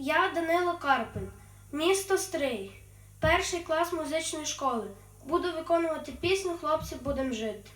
Я Данило Карпин, місто Стрий, перший клас музичної школи. Буду виконувати пісню Хлопці будемо жити.